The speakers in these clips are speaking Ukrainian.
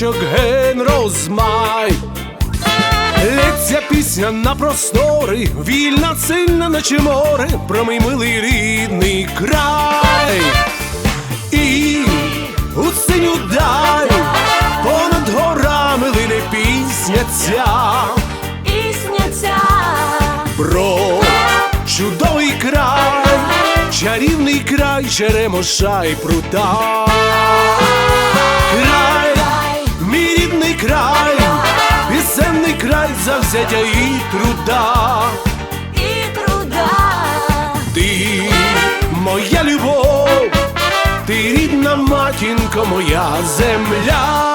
де ген розмай. Лється пісня на простори, вільна, сильна, наче море, про мій милий рідний край. І у синю даль понад горами лине пісня ця Пісня ця про чудовий край, чарівний край, черемоша і прута. Край, мій рідний край, пісенний край завзяття і труда. і труда. Ти моя любов, ти рідна матінко, моя земля.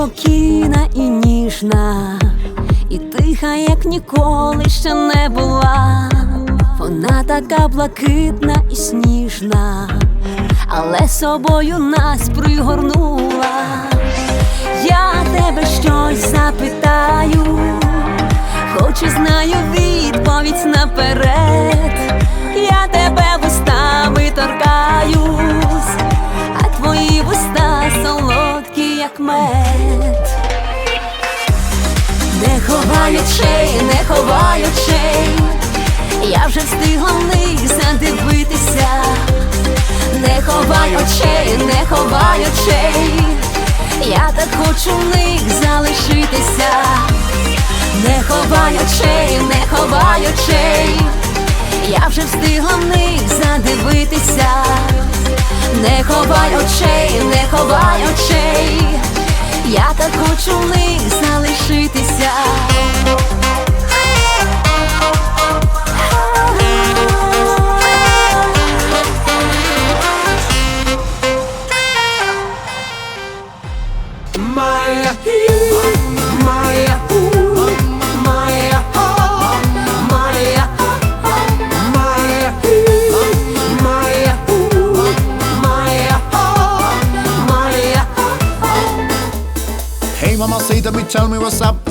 Спокійна і ніжна, і тиха, як ніколи ще не була. Вона така блакитна і сніжна, але собою нас пригорнула. Я тебе щось запитаю, хоч і знаю відповідь наперед. Я тебе вустами торкаюсь, як мед. Не ховай очей, не ховай очей, я вже встигла в них задивитися. Не ховай очей, не ховай очей, я так хочу в них залишитися. Не ховай очей, не ховай очей, я вже встигла в них задивитися. Не ховай очей, не ховай очей, я так хочу не них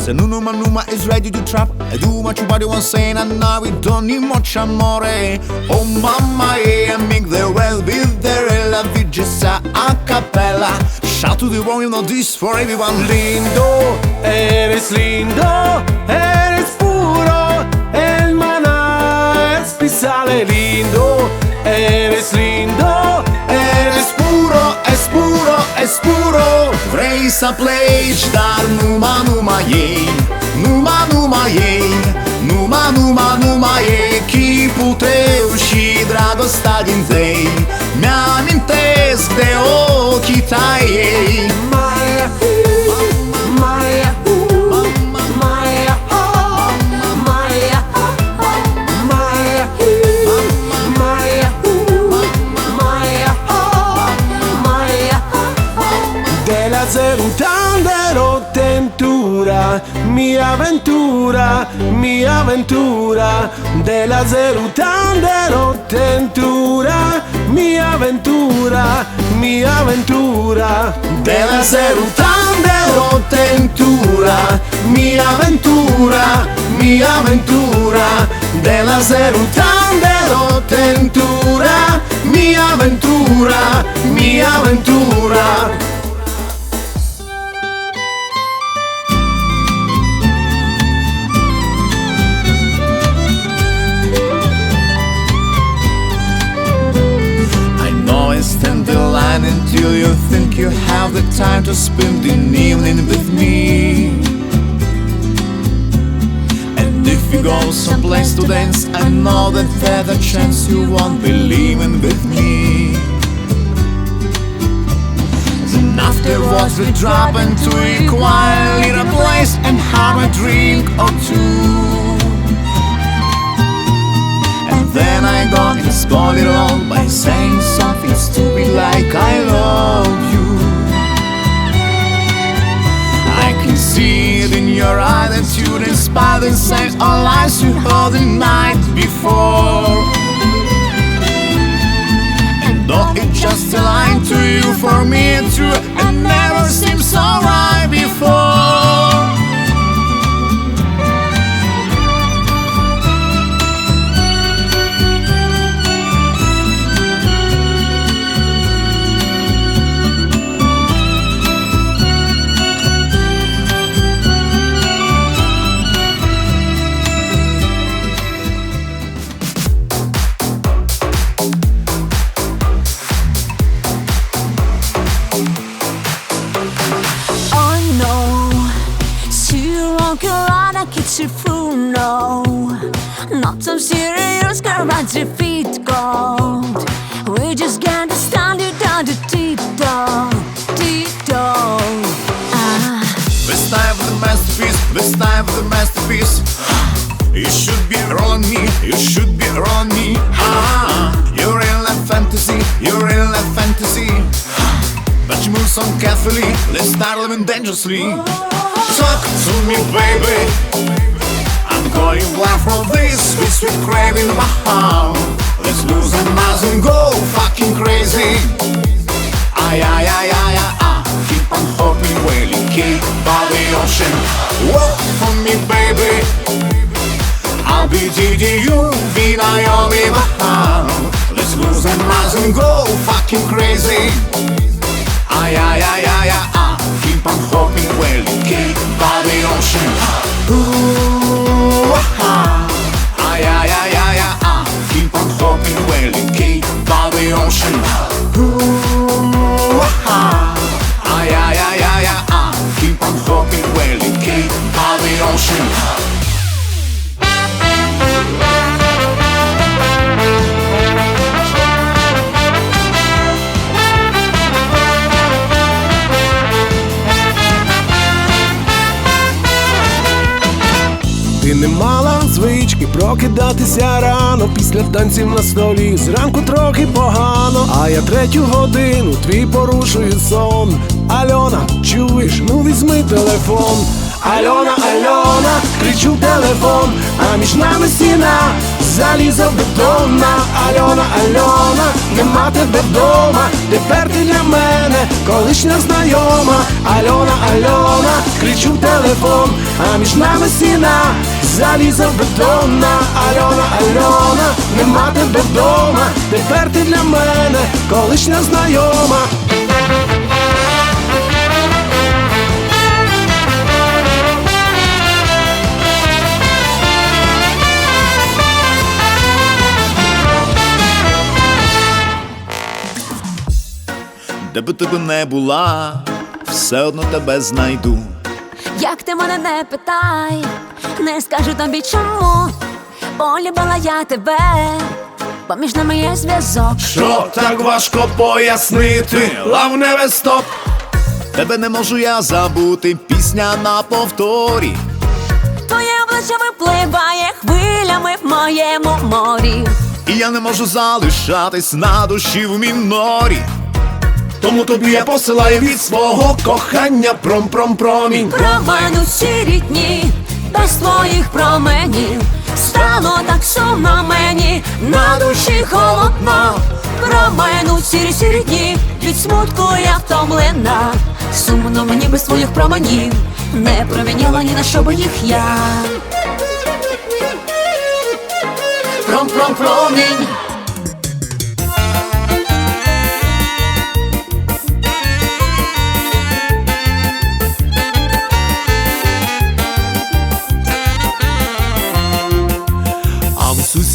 up. Say Numa is ready to trap. I do what your body wants saying, and now we don't need much amore. Oh mama, yeah, I make the well be there, la vi just a cappella. Shout to the world, you know this for everyone. Lindo, eres lindo, eres puro, el maná es pisale lindo, eres lindo, Es puro, es puro, es puro. Vrei să pleci, dar numai, numai ei. Numai, numai ei. Numai, numai, numai ei Chipul tău și dragostea din tăi Mi-amintesc de ochii tăi avventura, mia avventura, mia avventura della zerutande rotentura, mia avventura, mia avventura della zerutande rotentura, mia avventura, mia avventura della zerutande rotentura, mia avventura, mia avventura. Still you think you have the time to spend the evening with me. And if you go someplace to dance I know that there's a chance you won't be leaving with me. Then afterwards we drop into a quiet little place And have a drink or two. And then I go and spoil it all by saying something stupid like I love and say all lies you heard the night before. And though it's just a lie to you, for me it's true, it never seemed so right before. You should be around me. Ah, you're in a fantasy, you're in a fantasy. But you move so carefully, let's start living dangerously. Talk to me, baby. I'm going blind from this sweet, sweet craving in my heart. Let's lose our minds and go fucking crazy. Ay, ay, ay, ay, ay, ay. Keep on hoping you keep by the ocean. Walk for me, baby. Be Naomi Mahal. Let's lose our minds and go fucking crazy. Ay, ay, ay, ay, ay, ay. Keep on hoping you keep by the ocean. Ooh, ah. Ay, ay, ay, ay, ay, ay. Keep on hoping you keep by the ocean. Ooh, ah. Ay, ay, ay, ay, ay, ay. Keep on hoping you keep by the ocean. Прокидатися рано після танців на столі. Зранку трохи погано, а я третю годину твій порушую сон. Альона, чуєш, ну візьми телефон. Альона, Альона, кричу телефон, а між нами стіна залізобетонна Альона, Альона, нема тебе вдома, тепер ти для мене, колишня знайома. Альона, Альона, кричу телефон, а між нами стіна залізобетонна Альона, Альона, нема тебе вдома, тепер ти для мене, колишня знайома. Де би ти би не була, все одно тебе знайду. Як ти мене не питай, не скажу тобі чому Полюбила я тебе, бо між нами є зв'язок Що так важко пояснити? Love never stop Тебе не можу я забути, пісня на повторі. Твоє обличчя випливає хвилями в моєму морі І я не можу залишатись на душі в мінорі. Тому тобі я посилаю від свого кохання. Пром-пром-промінь. Проману сірі дні, без твоїх променів. Стало так сумно мені, на душі холодно. Промайну сірі сірі дні, від смутку я втомлена. Сумно мені без твоїх променів, не проміняла ні на що би їх я. Пром-пром-промінь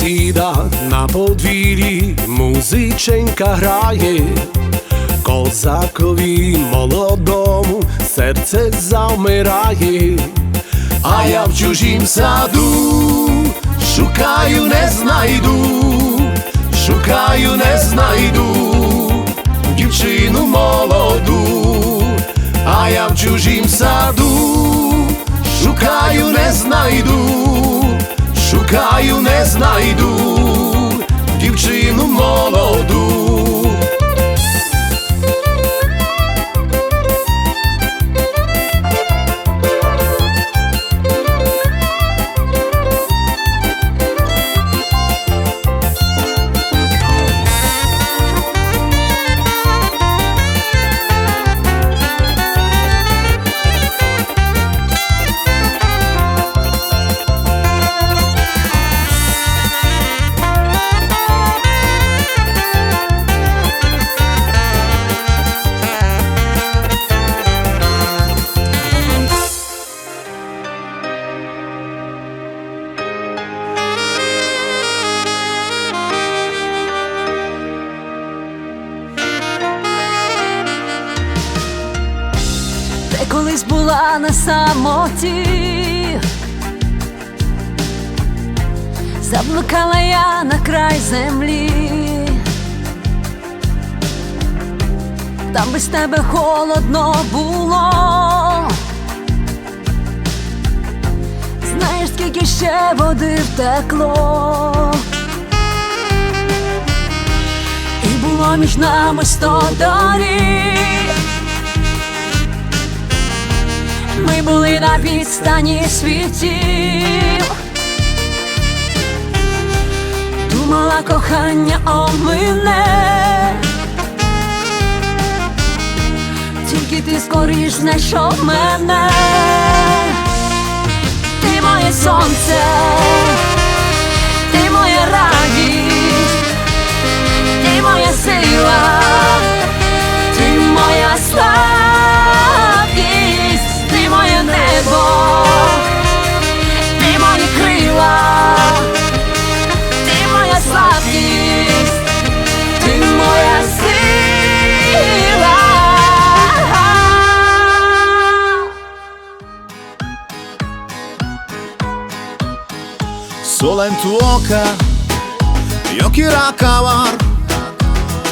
сусіда на подвір'ї музиченька грає, Козакові молодому серце завмирає, А я в чужім саду шукаю, не знайду, шукаю, не знайду дівчину молоду, а я в чужім саду шукаю, не знайду, шукаю, не знайду дівчину молоду. Самоті, заблукала я на край землі, там без тебе холодно було. Знаєш, скільки ще води втекло. І було між нами сто доріг. Ми були на підстані світів. Думала, кохання омине. Тільки ти скоріш знайшов мене. Ти моє сонце, ти моя радість, ти моя сила, Solo en tu boca yo quiero acabar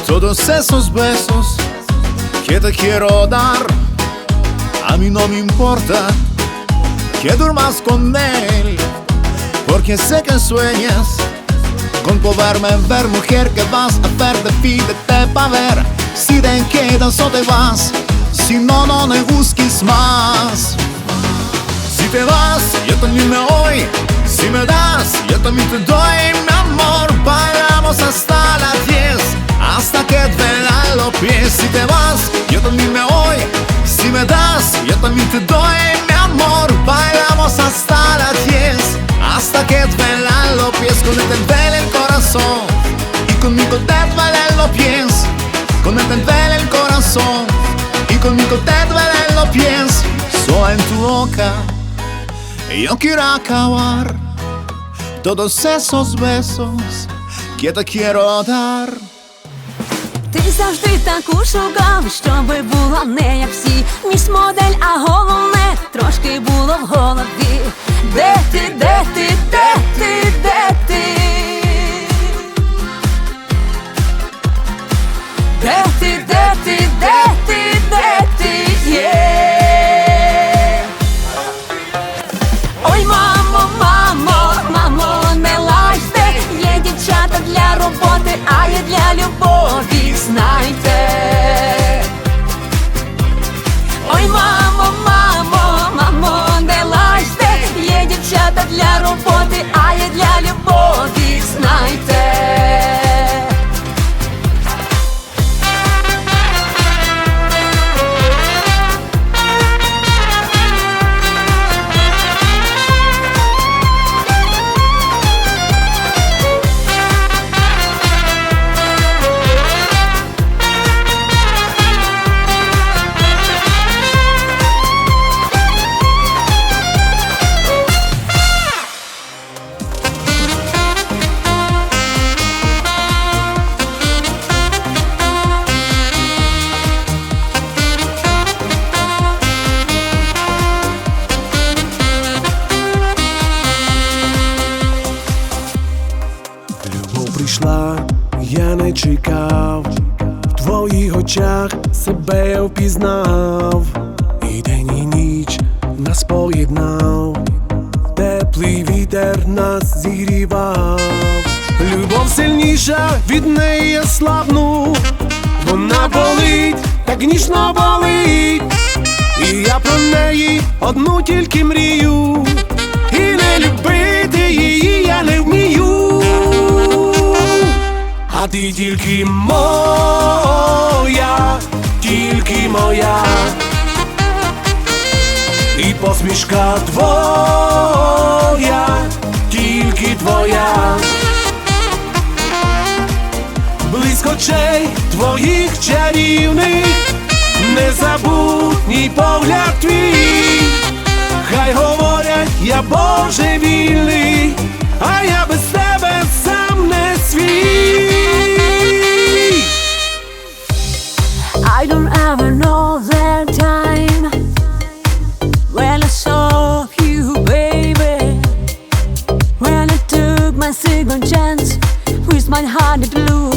todos esos besos que te quiero dar. A mí no me importa que duermas con él, porque sé que sueñas con poderme ver, mujer, que vas a hacer de pídete pa' ver si te quedas o te vas. Si no, no me busques más. Si te vas, yo también me voy. Si me das, yo también te doy mi amor. Bailamos hasta las 10, hasta que te duelan los pies. Si te vas, yo también me voy. Si me das, yo también te doy mi amor. Bailamos hasta las 10, hasta que te duelan los pies. Con él te duele el corazón y conmigo te duelen los pies. Con él te duele el corazón y conmigo te duelen los pies. Solo en tu boca. Yo quiero acabar todos esos besos que te quiero dar. Ти завжди таку шукав, щоби була не як всі. Ніж модель, а головне трошки було в голові. Де ти, де ти, де ти, де ти? Чекав, в твоїх очах себе я впізнав, і день і ніч нас поєднав, теплий вітер нас зігрівав, любов сильніша від неї я слабну, вона болить, так ніжно болить. І я про неї одну тільки мрію, і не любити її я не вмію. А ти тільки моя, тільки моя, і посмішка твоя, тільки твоя. Близько твоїх чарівних, незабутній погляд твій, хай говорять, я божевільний, а я без тебе сам не свій. I don't ever know that time when I saw you, baby. When I took my second chance with my heart it. You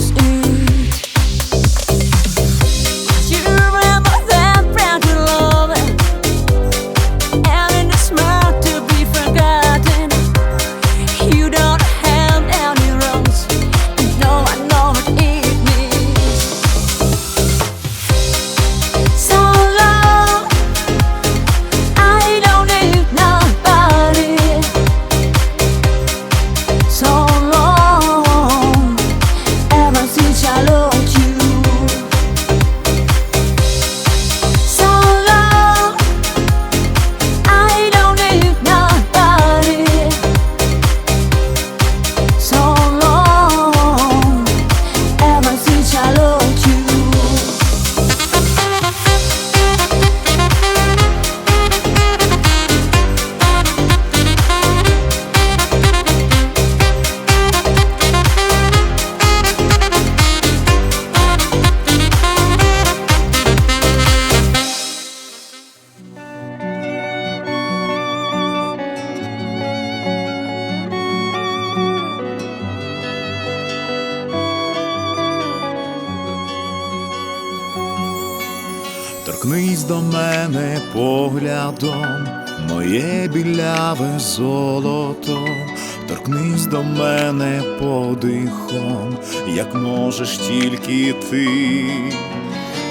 поглядом, моє біляве золото, торкнись до мене подихом, як можеш тільки ти.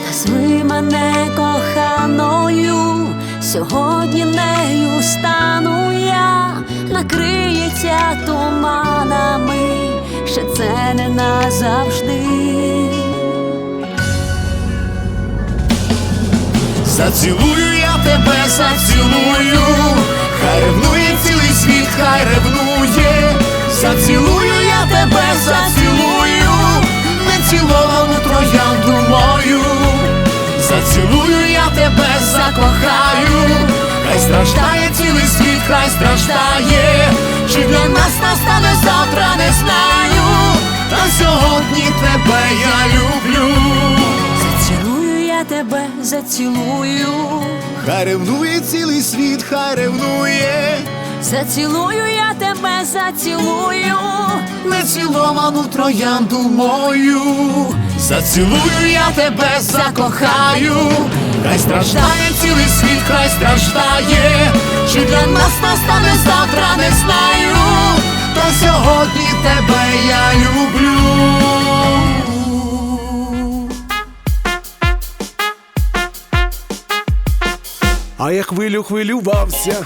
Назви мене коханою, сьогодні нею стану я, накриється туманами, ще це не назавжди. Зацілую тебе, зацілую, хай ревнує цілий світ, хай ревнує, зацілую я тебе, зацілую, неціловану троянду мою, зацілую я тебе, закохаю, хай страждає цілий світ, хай страждає, чи для нас настане завтра, не знаю, та сьогодні тебе я люблю. Тебе, зацілую, Хай ревнує цілий світ, хай ревнує, зацілую я тебе, зацілую, неціловану троянду мою. Зацілую я тебе, закохаю, хай страждає цілий світ, хай страждає, чи для нас настане завтра, не знаю, та сьогодні тебе я люблю. Хвилю хвилювався,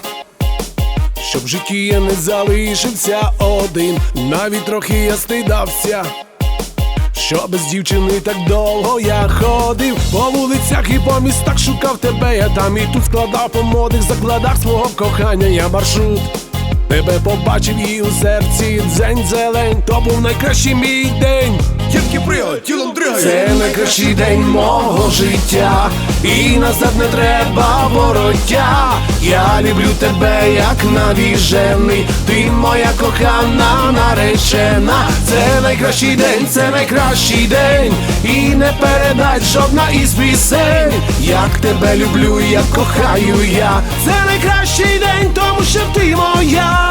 щоб в житті я не залишився один, навіть трохи я стидався. Що без дівчини так довго я ходив по вулицях і по містах шукав тебе, я там і тут складав по модних закладах свого кохання, я маршрут. Тебе побачив і у серці дзень зелень, то був найкращий мій день. Тільки привод, тілом дригає. Це найкращий день мого життя, і назад не треба вороття. Я люблю тебе, як навіжений, ти моя кохана наречена. Це найкращий день, це найкращий день, і не передать жодна із пісень. Як тебе люблю, як кохаю я. Це найкращий день, тому що ти моя.